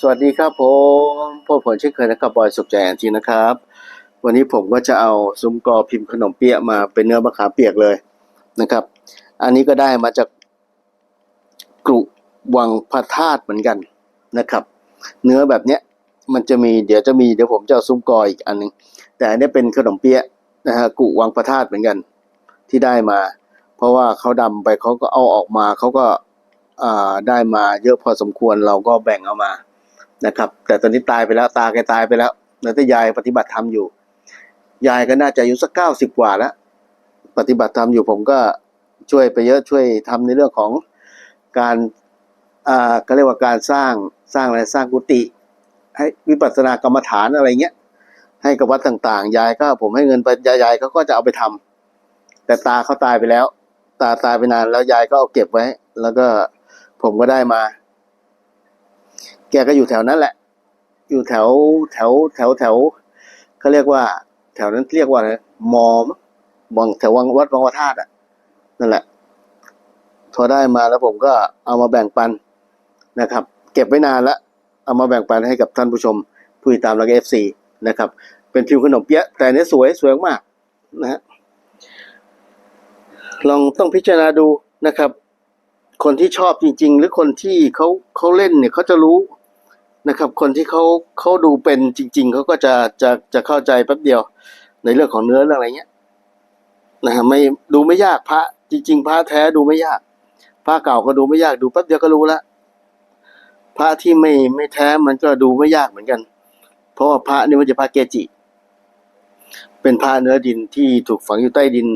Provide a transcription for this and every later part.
สวัสดีครับผมพบผมเช่นเคยนะครับบอยสุขใจแอนทีนะครับ วันนี้ผมก็จะเอาซุ้มกอพิมพ์ขนมเปี๊ยะมาเป็นเนื้อมะขามเปียกเลยนะครับ อันนี้ก็ได้มาจากกรุวังพระธาตุเหมือนกันนะครับ เนื้อแบบเนี้ยมันจะมีเดี๋ยวจะมีเดี๋ยวผมจะเอาซุ้มกออีกอันหนึงแต่อันนี้เป็นขนมเปี๊ยะนะฮะกุวังพระธาตุเหมือนกัน ที่ได้มา เพราะว่าเขาดำไปเขาก็เอาออกมาเขาก็อ่าได้มาเยอะพอสมควรเราก็แบ่งเอามา นะครับ แต่ตอนนี้ตายไปแล้วตาแกตายไปแล้วแล้วแต่ยายปฏิบัติธรรมอยู่ ยายก็น่าจะอายุสักเก้าสิบกว่าแล้ว ปฏิบัติธรรมอยู่ผมก็ช่วยไปเยอะช่วยทำในเรื่องของการอ่าก็เรียกว่าการสร้างสร้างอะไรสร้างกุฏิให้วิปัสสนากรรมฐานอะไรเงี้ยให้กับวัดต่างๆ ยายก็ผมให้เงินไปยายยายเขาก็จะเอาไปทำแต่ตาเขาตายไปแล้ว ตาตายไปนานแล้วยายก็เอาเก็บไว้ แล้วก็ผมก็ได้มา แกก็อยู่แถวนั้นแหละ อยู่แถวแถวแถวแถวเขาเรียกว่า แถวนั้นเรียกว่าอะไรมอมวังแถววังวัดวังวธาตุอะนั่นแหละ พอได้มาแล้วผมก็เอามาแบ่งปันนะครับ เก็บไว้นานล้วเอามาแบ่งปันให้กับท่านผู้ชม ผู้ติดตามแล้วก็เอฟซีนะครับ เป็นพิมพ์ขนมเปี๊ยะแต่อันนี้สวยสวยมากนะฮะลองต้องพิจารณาดูนะครับ คนที่ชอบจริง ๆ หรือคนที่เขาเขาเล่นเนี่ยเขาจะรู้ นะครับ คนที่เขาเขาดูเป็นจริง ๆเขาก็จะจะจะเข้าใจแป๊บเดียว ในเรื่องของเนื้อเรื่องอะไรเงี้ยนะฮะไม่ดูไม่ยากพระจริง ๆ พระแท้ดูไม่ยากพระเก่าก็ดูไม่ยากดูแป๊บเดียวก็รู้ละพระที่ไม่ไม่แท้มันก็ดูไม่ยากเหมือนกัน เพราะว่าพระนี่มันจะพระเกจิ เป็นพระเนื้อดินที่ถูกฝังอยู่ใต้ดิน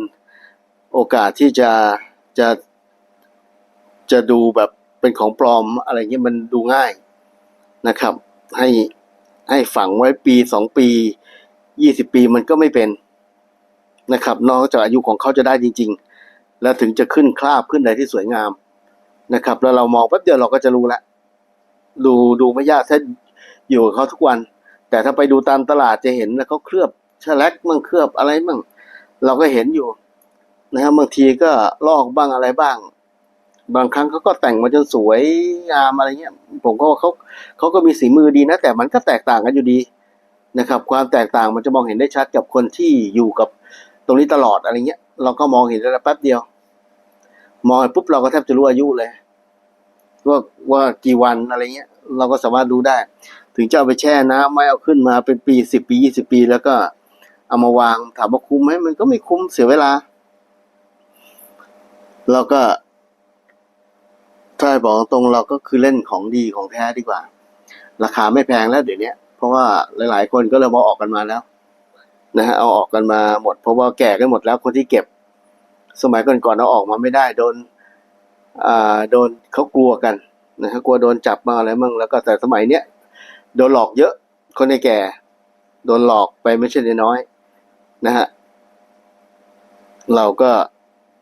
โอกาสที่จะจะจะดูแบบเป็นของปลอมอะไรเงี้ยมันดูง่าย นะครับ ให้ให้ฝังไว้ปีสองปียี่สิบปีมันก็ไม่เป็นนะครับ นอกจากอายุของเขาจะได้จริง ๆ แล้วถึงจะขึ้นคราบขึ้นอะไรที่สวยงามนะครับ แล้วเรามองแป๊บเดียวเราก็จะรู้ละดูดูไม่ยากถ้าอยู่กับเขาทุกวัน แต่ถ้าไปดูตามตลาดจะเห็นแล้วเขาเคลือบฉลักมั่งเคลือบอะไรมั่งเราก็เห็นอยู่นะครับบางทีก็ลอกบ้างอะไรบ้าง บางครั้งเขาก็แต่งมาจนสวยงามอะไรเงี้ย ผมก็เขาเขาก็มีสีมือดีนะ แต่มันก็แตกต่างกันอยู่ดีนะครับ ความแตกต่างมันจะมองเห็นได้ชัดกับคนที่อยู่กับตรงนี้ตลอดอะไรเงี้ย เราก็มองเห็นได้แป๊บเดียว มองปปุ๊บเราก็แทบจะรู้อายุเลยว่าว่ากี่วันอะไรเงี้ย เราก็สามารถรู้ได้ ถึงจะเอาไปแช่น้ำไม่เอาขึ้นมาเป็นปีสิบปียี่สิบปี แล้วก็เอามาวางถามว่าคุ้มไหมมันก็ไม่คุ้มเสียเวลา เราก็ ถ้าให้บอกตรงเราก็คือเล่นของดีของแท้ดีกว่า ราคาไม่แพงแล้วเดี๋ยวนี้เพราะว่าหลาย ๆ คนก็เริ่มเอาออกกันมาแล้วนะฮะเอาออกกันมาหมด เพราะว่าแก่กันหมดแล้วคนที่เก็บ สมัยก่อนๆเอาออกมาไม่ได้โดนอ่าโดนเขากลัวกันนะฮะกลัวโดนจับมาอะไรมั่งแล้วก็แต่สมัยเนี้ยโดนหลอกเยอะ คนในแก่ โดนหลอกไปไม่ใช่น้อยนะฮะเราก็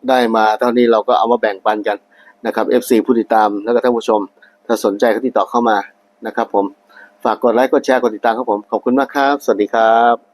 ได้มาเท่านี้เราก็เอามาแบ่งปันกัน นะครับ FC ผู้ติดตามแล้วก็ท่านผู้ชม ถ้าสนใจก็ติดต่อเข้ามานะครับผมฝากกดไลค์กดแชร์กดติดตามครับผมขอบคุณมากครับ สวัสดีครับ